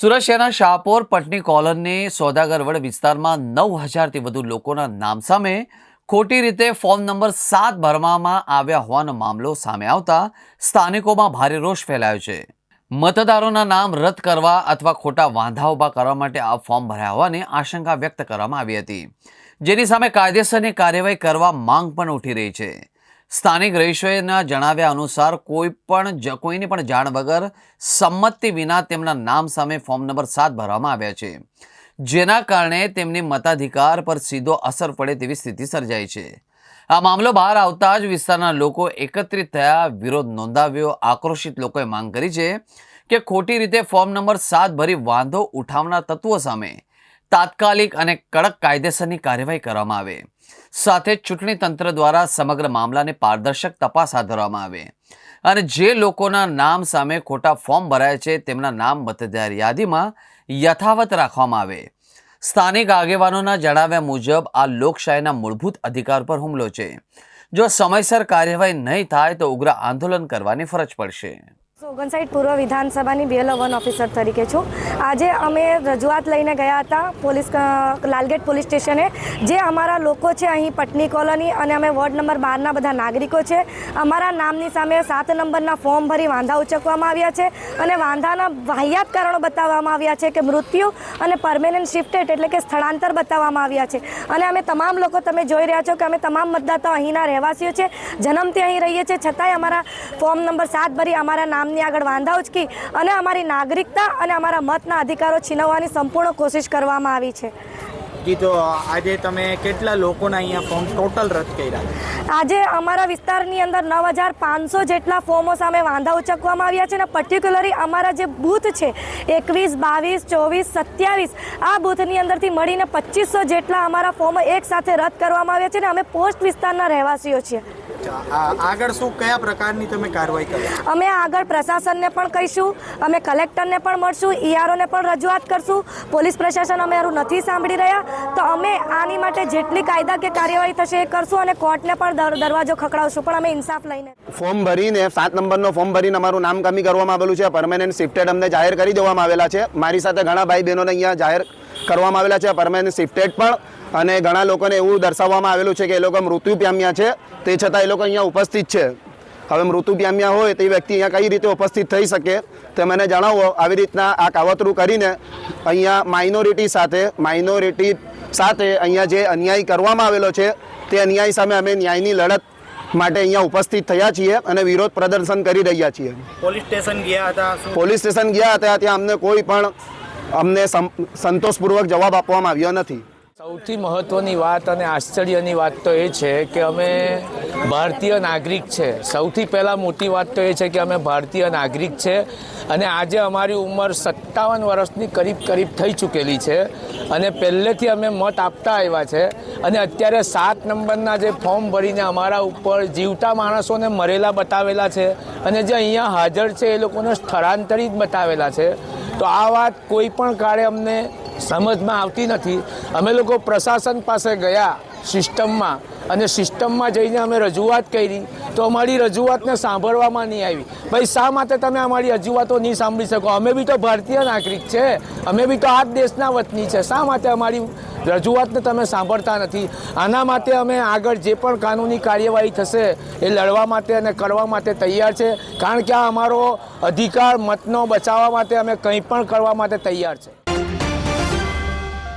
સુરત શહેરના શાહપોર પટની કોલોની સોદાગરવડ વિસ્તારમાં નવ હજારથી વધુ લોકોના નામ સામે ખોટી રીતે ફોર્મ નંબર સાત ભરવામાં આવ્યા હોવાનો મામલો સામે આવતા સ્થાનિકોમાં ભારે રોષ ફેલાયો છે. મતદારોના નામ રદ કરવા અથવા ખોટા વાંધા ઊભા કરવા માટે આ ફોર્મ ભર્યા હોવાની આશંકા વ્યક્ત કરવામાં આવી હતી. જેની સામે કાયદેસરની કાર્યવાહી કરવા માંગ પણ ઉઠી રહી છે. સ્થાનિક રહીશોના જણાવ્યા અનુસાર, કોઈ પણ કોઈની પણ જાણ વગર સંમતિ વિના તેમના નામ સામે ફોર્મ નંબર સાત ભરવામાં આવ્યા છે. જેના કારણે તેમની મતાધિકાર પર સીધો અસર પડે તેવી સ્થિતિ સર્જાઈ છે. આ મામલો બહાર આવતા જ વિસ્તારના લોકો એકત્રિત થયા, વિરોધ નોંધાવ્યો. આક્રોશિત લોકોએ માંગ કરી છે કે ખોટી રીતે ફોર્મ નંબર સાત ભરી વાંધો ઉઠાવનાર તત્વો સામે તાત્કાલિક અને કડક કાયદેસરની કાર્યવાહી કરવામાં આવે. સાથે ચૂંટણી તંત્ર દ્વારા સમગ્ર મામલાને પારદર્શક તપાસ હાથ ધરવામાં આવે. અને જે લોકોના નામ સામે ખોટા ફોર્મ ભરાય છે, તેમના નામ મતદાર યાદીમાં યથાવત રાખવામાં આવે. સ્થાનિક આગેવાનોના જણાવ્યા મુજબ, આ લોકશાહીના મૂળભૂત અધિકાર પર હુમલો છે. જો સમયસર કાર્યવાહી નહીં થાય તો ઉગ્ર આંદોલન કરવાની ફરજ પડશે. ઓગણસાઠ પૂર્વ વિધાનસભાની બીએલઓ વન ઓફિસર તરીકે છું. આજે અમે રજૂઆત લઈને ગયા હતા પોલીસ લાલગેટ પોલીસ સ્ટેશને. જે અમારા લોકો છે અહીં પટની કોલોની અને અમે વોર્ડ નંબર બારના બધા નાગરિકો છે. અમારા નામની સામે સાત નંબરના ફોર્મ ભરી વાંધા ઉચકવામાં આવ્યા છે અને વાંધાના વાહિયાત કારણો બતાવવામાં આવ્યા છે કે મૃત્યુ અને પરમેનન્ટ શિફ્ટેડ એટલે કે સ્થળાંતર બતાવવામાં આવ્યા છે. અને અમે તમામ લોકો તમે જોઈ રહ્યા છો કે અમે તમામ મતદાતાઓ અહીંના રહેવાસીઓ છે. જન્મથી અહીં રહીએ છીએ. છતાંય અમારા ફોર્મ નંબર સાત ભરી અમારા નામની આગળ વાંધા ઉચકી અને અમારી નાગરિકતા અને અમારા મતના અધિકારો છીનવવાની સંપૂર્ણ કોશિશ કરવામાં આવી છે. કીધો આજે તમે કેટલા લોકોના અહીંયા ફોર્મ ટોટલ રદ કર્યા? આજે અમારા વિસ્તારની અંદર નવ હજાર પાંચસો જેટલા ફોર્મો સામે વાંધા ઉચકવામાં આવ્યા છે અને પર્ટિક્યુલરલી અમારા જે બૂથ છે એકવીસ બાવીસ ચોવીસ સત્યાવીસ આ બૂથની અંદરથી મળીને પચીસો જેટલા અમારા ફોર્મો એક સાથે રદ કરવામાં આવ્યા છે અને અમે પોસ્ટ વિસ્તારના રહેવાસીઓ છીએ. આગળ શું કયા પ્રકારની તમે કાર્યવાહી કરો અમે આગળ પ્રશાસનને પણ કહીશું અમે કલેક્ટરને પણ મળશું ઈઆરઓને પણ રજૂઆત કરશું. પોલીસ પ્રશાસન અમારું નથી સાંભળી રહ્યા. તો અમે આની માટે જેટલી કાયદા કે કાર્યવાહી થશે એ કરશું અને કોર્ટને પણ દરવાજો ખખડાવશું. પણ અમે ઇન્સાફ લઈને ફોર્મ ભરીને સાત નંબરનો ફોર્મ ભરીને અમારું નામ કમી કરવામાં આવેલું છે. પરમેનન્ટ શિફ્ટેડ અમને જાહેર કરી દેવામાં આવેલા છે. મારી સાથે ઘણા ભાઈ બહેનોને અહીંયા જાહેર કરવામાં આવેલા છે. પરમેનન્ટ શિફ્ટેડ પણ અને ઘણા લોકોને એવું દર્શાવવામાં આવેલું છે કે એ લોકો મૃત્યુ પામ્યા છે. તે છતાં એ લોકો અહીંયા ઉપસ્થિત છે. હવે મૃત્યુ પામ્યા હોય તે વ્યક્તિ અહીંયા કઈ રીતે ઉપસ્થિત થઈ શકે તે મને જણાવો. આવી રીતના આ કાવતરું કરીને અહીંયા માઇનોરિટી સાથે માઇનોરિટી સાથે અહીંયા જે અન્યાય કરવામાં આવેલો છે તે અન્યાય સામે અમે ન્યાયની લડત માટે અહીંયા ઉપસ્થિત થયા છીએ અને વિરોધ પ્રદર્શન કરી રહ્યા છીએ. પોલીસ સ્ટેશન ગયા હતા પોલીસ સ્ટેશન ગયા હતા ત્યાં અમને કોઈ પણ અમને સંતોષપૂર્વક જવાબ આપવામાં આવ્યો નથી. સૌથી મહત્વની વાત અને આશ્ચર્યની વાત તો એ છે કે અમે ભારતીય નાગરિક છે. સૌથી પહેલાં મોટી વાત તો એ છે કે અમે ભારતીય નાગરિક છે અને આજે અમારી ઉંમર સત્તાવન વર્ષની કરીબ કરીબ થઈ ચૂકેલી છે અને પહેલેથી અમે મત આપતા આવ્યા છે અને અત્યારે સાત નંબરના જે ફોર્મ ભરીને અમારા ઉપર જીવતા માણસોને મરેલા બતાવેલા છે અને જે અહીંયા હાજર છે એ લોકોને સ્થળાંતરિત બતાવેલા છે. તો આ વાત કોઈ પણ કાળે અમને સમજમાં આવતી નથી. અમે લોકો પ્રશાસન પાસે ગયા સિસ્ટમમાં અને સિસ્ટમમાં જઈને અમે રજૂઆત કરી. તો અમારી રજૂઆતને સાંભળવામાં નહીં આવી. ભાઈ, શા માટે તમે અમારી રજૂઆતો નહીં સાંભળી શકો? અમે બી તો ભારતીય નાગરિક છે. અમે બી તો આ જ દેશના વતની છે. શા માટે અમારી રજૂઆતને તમે સાંભળતા નથી? આના માટે અમે આગળ જે પણ કાનૂની કાર્યવાહી થશે એ લડવા માટે અને કરવા માટે તૈયાર છે. કારણ કે આ અમારો અધિકાર મતનો બચાવવા માટે અમે કંઈ પણ કરવા માટે તૈયાર છે.